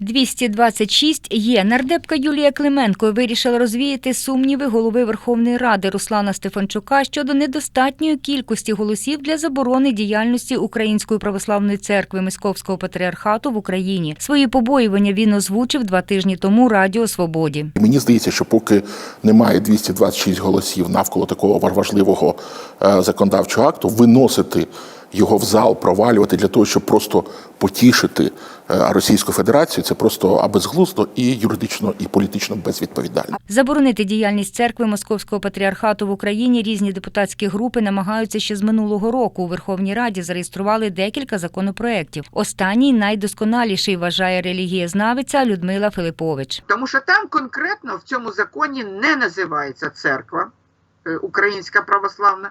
226 є. Нардепка Юлія Клименко вирішила розвіяти сумніви голови Верховної Ради Руслана Стефанчука щодо недостатньої кількості голосів для заборони діяльності Української православної церкви Московського патріархату в Україні. Свої побоювання він озвучив два тижні тому Радіо Свободі. Мені здається, що поки немає 226 голосів навколо такого важливого е, законодавчого акту, виносити його в зал, провалювати для того, щоб просто потішити Російську Федерацію, це просто абезглуздо і юридично, і політично безвідповідально. Заборонити діяльність церкви Московського патріархату в Україні різні депутатські групи намагаються ще з минулого року. У Верховній Раді зареєстрували декілька законопроєктів. Останній найдосконаліший вважає релігієзнавиця Людмила Филипович. Тому що там конкретно в цьому законі не називається церква е, Українська православна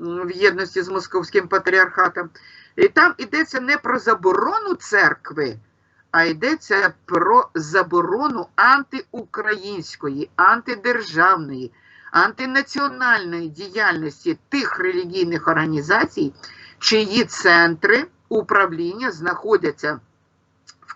в єдності з московським патріархатом. І там йдеться не про заборону церкви, а йдеться про заборону антиукраїнської, антидержавної, антинаціональної діяльності тих релігійних організацій, чиї центри управління знаходяться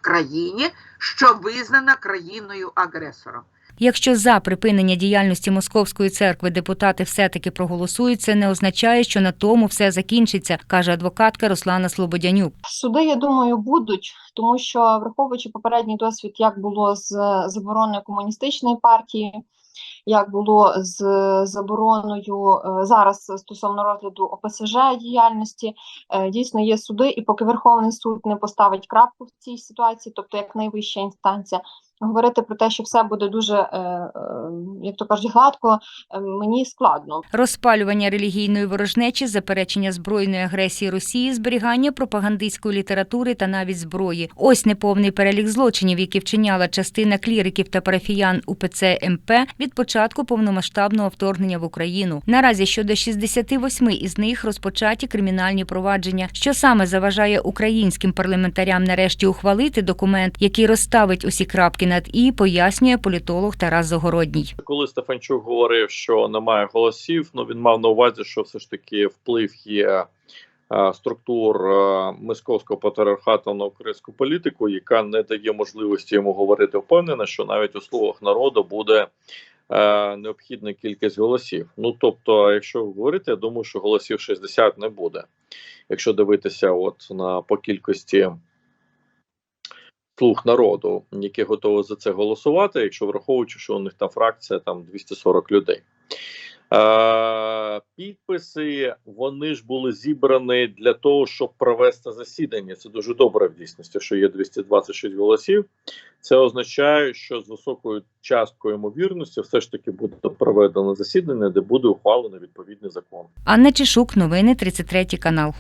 країні, що визнана країною агресором. Якщо за припинення діяльності Московської церкви депутати все-таки проголосують, це не означає, що на тому все закінчиться, каже адвокатка Руслана Слободянюк. Суди, я думаю, будуть, тому що враховуючи попередній досвід, як було з забороною комуністичної партії, як було з забороною е, зараз стосовно розгляду ОПСЖ діяльності, е, дійсно є суди, і поки Верховний суд не поставить крапку в цій ситуації, тобто як найвища інстанція, говорити про те, що все буде дуже, е, е, як то кажуть, гладко, е, мені складно. Розпалювання релігійної ворожнечі, заперечення збройної агресії Росії, зберігання пропагандистської літератури та навіть зброї. Ось неповний перелік злочинів, які вчиняла частина кліриків та парафіян УПЦ МП від початку повномасштабного вторгнення в Україну. Наразі щодо 68 із них розпочаті кримінальні провадження, що саме заважає українським парламентарям нарешті ухвалити документ, який розставить усі крапки над і, пояснює політолог Тарас Загородній. коли Стефанчук говорив, що немає голосів, ну він мав на увазі, що все ж таки вплив є е, структур е, московського патріархату на українську політику, яка не дає можливості йому говорити впевнено, що навіть у словах народу буде е, необхідна кількість голосів. Ну тобто, якщо говорити, я думаю, що голосів 60 не буде. Якщо дивитися, от на по кількості слуг народу, які готові за це голосувати, якщо враховуючи, що у них там фракція там 240 людей. Е, підписи вони ж були зібрані для того, щоб провести засідання. Це дуже добре в дійсності, що є 226 голосів. Це означає, що з високою часткою ймовірності все ж таки буде проведено засідання, де буде ухвалено відповідний закон. Анна Чешук, новини 33 канал.